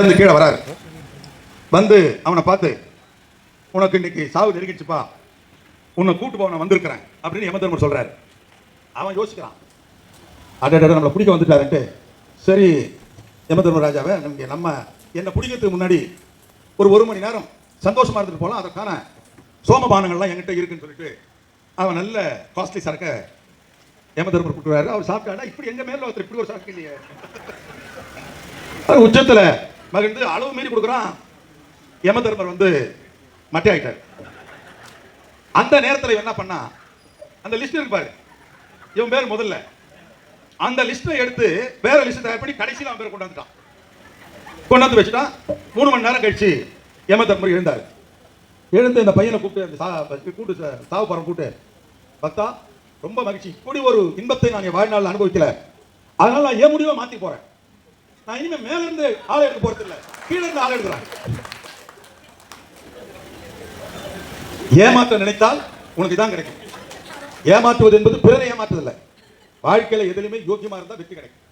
வந்து கீழே வராரு. வந்து அவனை பார்த்து உனக்கு இன்னைக்கு சாவு நெருங்கிடுச்சுப்பா. உன்னை கூட்டு போன வந்திருக்கிறேன். அப்படின்னு யமதர்மர் சொல்றாரு. அவன் யோசிக்கிறான். அடட நம்மளை பிடிக்க வந்துட்டாருன்ட்டு சரி யமதர்மராஜாவை நமக்கு நம்ம என்னை பிடிக்கிறதுக்கு முன்னாடி ஒரு ஒரு மணி நேரம் சந்தோஷமா இருந்துட்டு போகலாம் அதற்கான சோமபானங்கள்லாம் என்கிட்ட இருக்குன்னு சொல்லிட்டு அவன் நல்ல காஸ்ட்லி சரக்க யமதர்மர் கூட்டுறாரு அவர் சாப்பிட்டாடா இப்படி எங்க மேல ஒருத்தர் இப்படி ஒரு சரக்கு இல்லையே. உச்சத்தில் மகிழ்ந்து அளவு மீறி கொடுக்குறான். யமதர்மர் வந்து மட்டை ஆயிட்டார். அந்த நேரத்தில் இவன் என்ன பண்ணா அந்த லிஸ்ட் இருக்கு பாரு. இவன் பேர் முதல்ல. அந்த லிஸ்ட்டை எடுத்து வேற லிஸ்ட் தயார் பண்ணி கடைசியில் அவன் பேர் கொண்டாந்துட்டான். கொண்டாந்து வச்சுட்டான் மூணு மணி நேரம் கழிச்சு யமதர்மர் எழுந்தார். எழுந்து இந்த பையனை கூப்பிட்டு அந்த சா கூட்டு சாவு பரம் கூப்பிட்டு பக்தா ரொம்ப மகிழ்ச்சி. இப்படி ஒரு இன்பத்தை நான் என் வாழ்நாளில் அனுபவிக்கல. அதனால நான் ஏன் முடிவை மாற்றி போகிறேன் நான் இனிமே மேல இருந்து ஆள் எடுக்க போறது இல்ல. கீழ இருந்து ஆள் எடுக்கிறேன். ஏமாற்ற நினைத்தால் உனக்கு இதான் கிடைக்கும். ஏமாற்றுவது என்பது பிறரை ஏமாற்றுவதில்லை. வாழ்க்கையில் எதிலுமே யோக்கியமா இருந்தால் வெற்றி கிடைக்கும்.